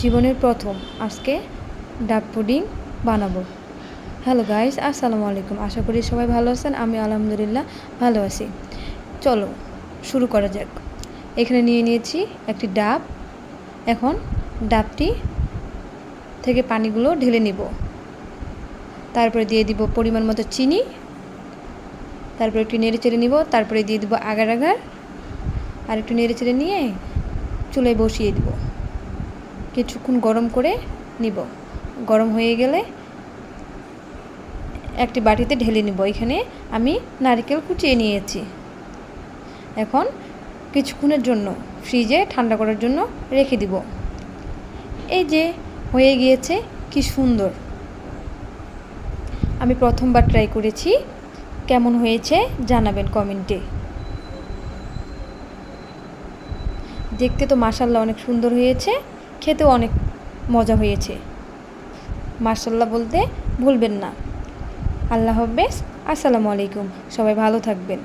জীবনের প্রথম। আজকে ডাব পুডিং বানাবো। হ্যালো গাইস আসসালামু আলাইকুম। আশা করি সবাই ভালো আছেন। আমি আলহামদুলিল্লাহ ভালো আছি। চলো, শুরু করা যাক। এখানে নিয়ে নিয়েছি একটি ডাব। এখন ডাবটি থেকে পানিগুলো ঢেলে নিব। তারপরে দিয়ে দিব পরিমাণ মতো চিনি। তারপরে একটু নেড়ে চেড়ে নিব। তারপরে দিয়ে দিব আগার আগার। আর একটু নেড়ে চেড়ে নিয়ে চুলায় বসিয়ে দিব। কিছুক্ষণ গরম করে নিব। গরম হয়ে গেলে একটি বাটিতে ঢেলে নিব। এখানে আমি নারকেল কুচিয়ে নিয়েছি। এখন কিছুক্ষণের জন্য ফ্রিজে ঠান্ডা করার জন্য রেখে দিব। এই যে হয়ে গিয়েছে, কি সুন্দর। আমি প্রথমবার ট্রাই করেছি। কেমন হয়েছে জানাবেন কমেন্টে। দেখতে তো মাসাল্লাহ অনেক সুন্দর হয়েছে। খেতেও অনেক মজা হয়েছে। মার্শাল্লাহ বলতে ভুলবেন না। আল্লাহ হাফেজ। আসসালামু আলাইকুম। সবাই ভালো থাকবেন।